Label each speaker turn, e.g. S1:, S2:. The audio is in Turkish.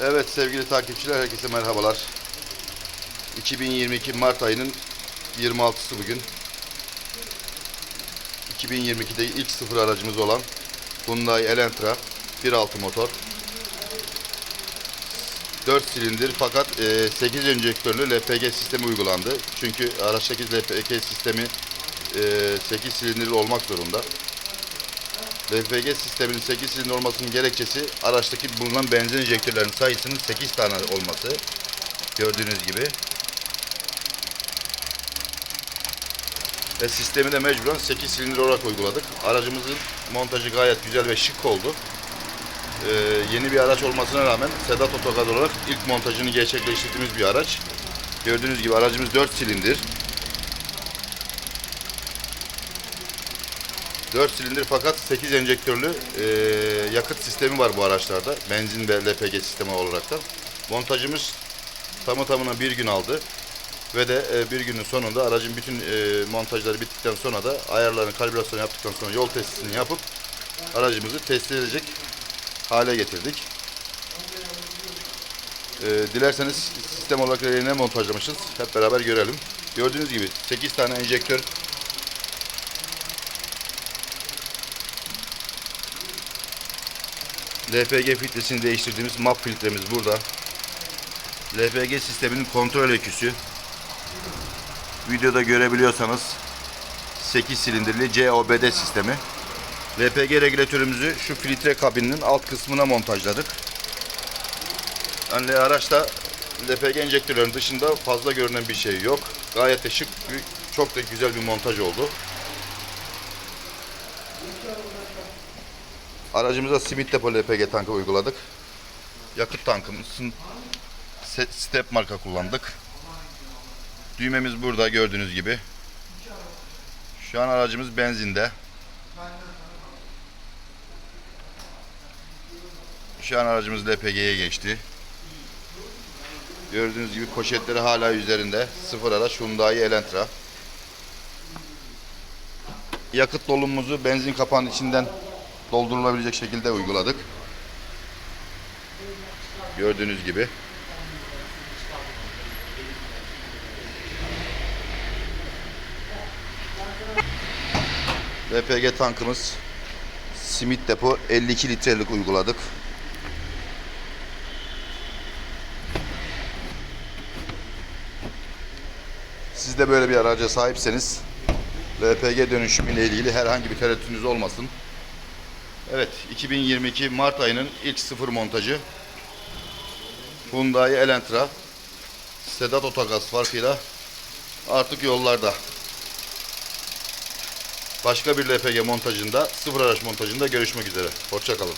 S1: Evet sevgili takipçiler herkese merhabalar. 2022 Mart ayının 26'sı bugün. 2022'de ilk sıfır aracımız olan Hyundai Elantra 1.6 motor. 4 silindir fakat e, 8 enjektörlü LPG sistemi uygulandı. Çünkü araçtaki LPG sistemi e, 8 silindirli olmak zorunda. LPG sisteminin 8 silindir olmasının gerekçesi araçtaki bulunan benzin enjektörlerinin sayısının 8 tane olması. Gördüğünüz gibi. Ve sistemi de mecburen 8 silindir olarak uyguladık. Aracımızın montajı gayet güzel ve şık oldu. Ee, yeni bir araç olmasına rağmen Sedat Otogaz olarak ilk montajını gerçekleştirdiğimiz bir araç. Gördüğünüz gibi aracımız 4 silindir. 4 silindir fakat 8 enjektörlü e, yakıt sistemi var bu araçlarda. Benzin ve LPG sistemi olarak da. Montajımız tamı tamına bir gün aldı. Ve de e, bir günün sonunda aracın bütün e, montajları bittikten sonra da ayarlarını, kalibrasyonu yaptıktan sonra yol testini yapıp aracımızı test edecek hale getirdik. E, dilerseniz sistem olarak ne montajlamışız hep beraber görelim. Gördüğünüz gibi 8 tane enjektör LPG filtresini değiştirdiğimiz MAP filtremiz burada. LPG sisteminin kontrol öyküsü. Videoda görebiliyorsanız 8 silindirli COBD sistemi. LPG regülatörümüzü şu filtre kabininin alt kısmına montajladık. Yani araçta LPG enjektörlerinin dışında fazla görünen bir şey yok. Gayet de şık, çok da güzel bir montaj oldu. Aracımıza simit depo LPG tankı uyguladık. Yakıt tankımızın step marka kullandık. Düğmemiz burada gördüğünüz gibi. Şu an aracımız benzinde. Şu an aracımız LPG'ye geçti. Gördüğünüz gibi poşetleri hala üzerinde. Sıfır araç Hyundai Elantra. Yakıt dolumumuzu benzin kapağının içinden doldurulabilecek şekilde uyguladık. Gördüğünüz gibi. LPG tankımız simit depo 52 litrelik uyguladık. Siz de böyle bir araca sahipseniz LPG dönüşümü ile ilgili herhangi bir tereddütünüz olmasın. Evet, 2022 Mart ayının ilk sıfır montajı Hyundai Elantra Sedat Otogaz farkıyla artık yollarda. Başka bir LPG montajında, sıfır araç montajında görüşmek üzere. Hoşçakalın.